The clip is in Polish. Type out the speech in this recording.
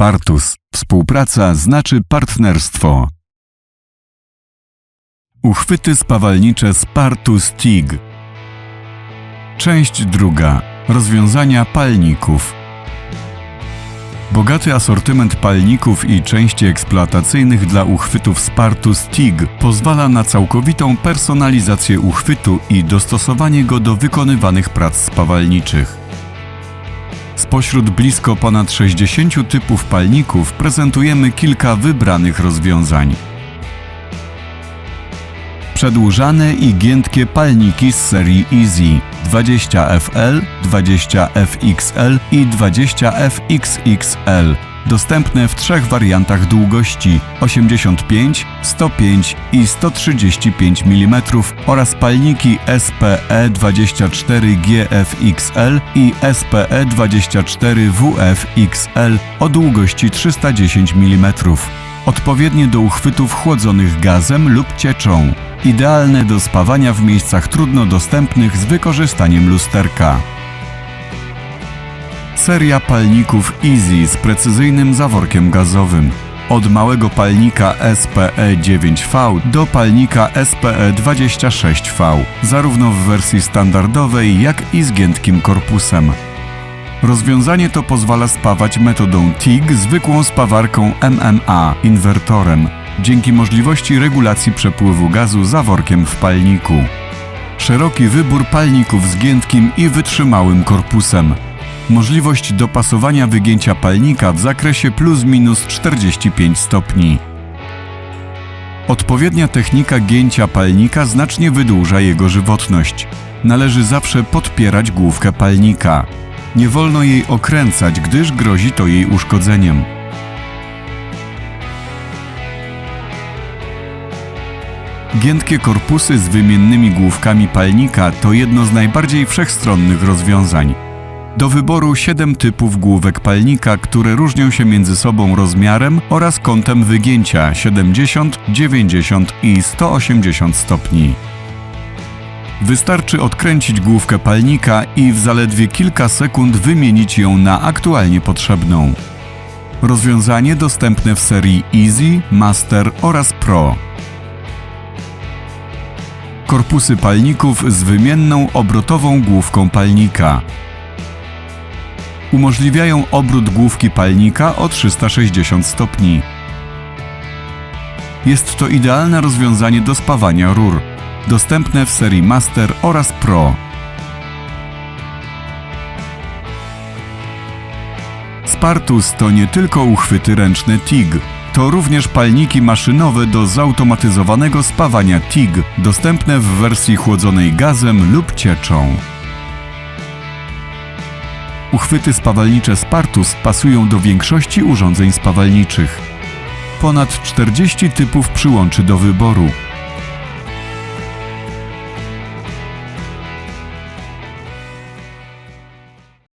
Spartus. Współpraca znaczy partnerstwo. Uchwyty spawalnicze Spartus TIG. Część druga. Rozwiązania palników. Bogaty asortyment palników i części eksploatacyjnych dla uchwytów Spartus TIG pozwala na całkowitą personalizację uchwytu i dostosowanie go do wykonywanych prac spawalniczych. Spośród blisko ponad 60 typów palników prezentujemy kilka wybranych rozwiązań. Przedłużane i giętkie palniki z serii Easy 20FL, 20FXL i 20FXXL. Dostępne w trzech wariantach długości 85, 105 i 135 mm oraz palniki E SPE24GFXL i E SPE24WFXL o długości 310 mm. Odpowiednie do uchwytów chłodzonych gazem lub cieczą. Idealne do spawania w miejscach trudno dostępnych z wykorzystaniem lusterka. Seria palników Easy z precyzyjnym zaworkiem gazowym. Od małego palnika SPE9V do palnika SPE26V, zarówno w wersji standardowej, jak i z giętkim korpusem. Rozwiązanie to pozwala spawać metodą TIG zwykłą spawarką MMA inwertorem, dzięki możliwości regulacji przepływu gazu zaworkiem w palniku. Szeroki wybór palników z giętkim i wytrzymałym korpusem. Możliwość dopasowania wygięcia palnika w zakresie plus minus 45 stopni. Odpowiednia technika gięcia palnika znacznie wydłuża jego żywotność. Należy zawsze podpierać główkę palnika. Nie wolno jej okręcać, gdyż grozi to jej uszkodzeniem. Giętkie korpusy z wymiennymi główkami palnika to jedno z najbardziej wszechstronnych rozwiązań. Do wyboru 7 typów główek palnika, które różnią się między sobą rozmiarem oraz kątem wygięcia 70, 90 i 180 stopni. Wystarczy odkręcić główkę palnika i w zaledwie kilka sekund wymienić ją na aktualnie potrzebną. Rozwiązanie dostępne w serii Easy, Master oraz Pro. Korpusy palników z wymienną obrotową główką palnika. Umożliwiają obrót główki palnika o 360 stopni. Jest to idealne rozwiązanie do spawania rur dostępne w serii Master oraz Pro. Spartus to nie tylko uchwyty ręczne TIG, to również palniki maszynowe do zautomatyzowanego spawania TIG, dostępne w wersji chłodzonej gazem lub cieczą. Uchwyty spawalnicze Spartus pasują do większości urządzeń spawalniczych. Ponad 40 typów przyłączy do wyboru,